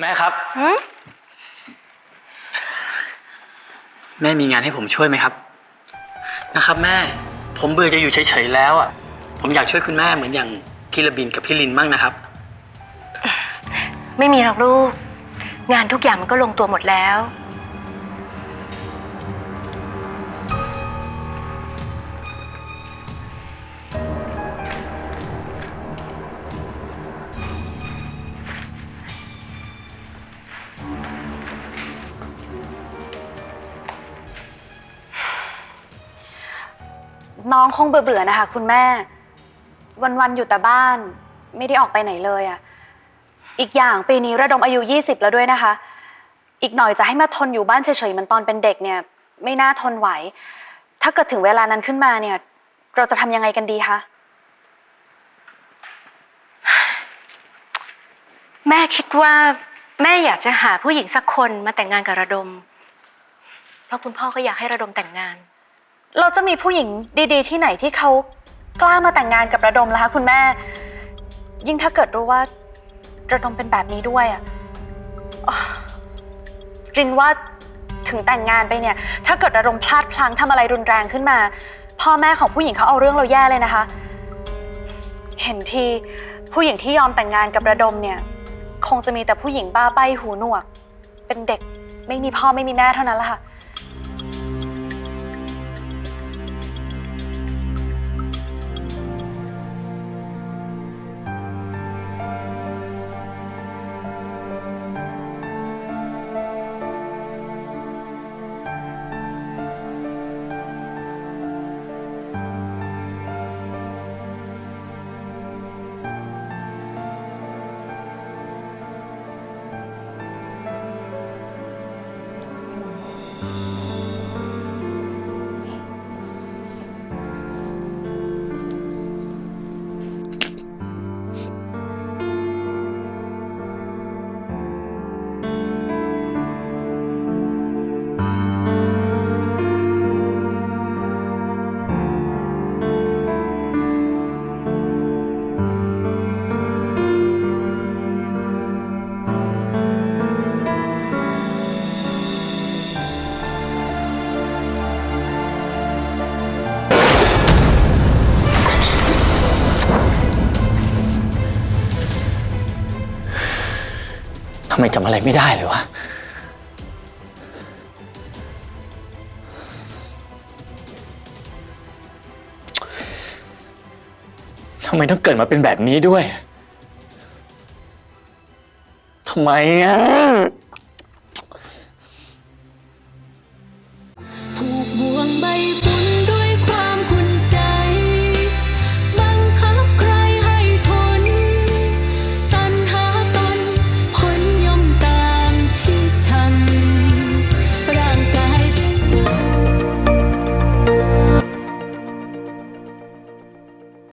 แม่ครับ หืมแม่มีงานให้ผมช่วยไหมครับ นะครับแม่ ผมเบื่อจะอยู่เฉยๆแล้วอะ ผมอยากช่วยคุณแม่เหมือนอย่างพี่ระบินกับพี่ลินบ้างนะครับ ไม่มีหรอกลูก งานทุกอย่างมันก็ลงตัวหมดแล้ว น้องคงเบื่อๆนะคะ คุณแม่ วันๆอยู่แต่บ้าน ไม่ได้ออกไปไหนเลยอะ่ะอีกอย่างปีนี้ระดมอายุ 20 แล้วด้วยนะคะ อีกหน่อยจะให้มาทนอยู่บ้านเฉยๆเหมันตอนเป็นเด็กเนี่ย ไม่น่าทนไหว ถ้าเกิดถึงเวลานั้นขึ้นมาเนี่ย เราจะทำยังไงกันดีคะแม่คิดว่าแม่อยากจะหาผู้หญิงสักคนมาแต่งงานกับระดม เพราะคุณพ่อก็อยากให้ระดมแต่งงาน เราจะมีผู้หญิงดีๆ ที่ไหนที่เขากล้ามาแต่งงานกับระดมล่ะคะคุณแม่ ยิ่งถ้าเกิดรู้ว่า ระดมเป็นแบบนี้ด้วยอะอะรินว่าถึงแต่งงานไปเนี่ย ถ้าเกิดระดมพลาดพลั้งทำอะไรรุนแรงขึ้นมา พ่อแม่ของผู้หญิงเขาเอาเรื่องเราแย่เลยนะคะ เห็นทีผู้หญิงที่ยอมแต่งงานกับระดมเนี่ย คงจะมีแต่ผู้หญิงบ้าใบ้หูหนวก เป็นเด็กไม่มีพ่อไม่มีแม่เท่านั้นละค่ะ Bye. ทำไมจำอะไรไม่ได้เลยวะ ทำไมต้องเกิดมาเป็นแบบนี้ด้วย ทำไมอะผูกบ่วงใบ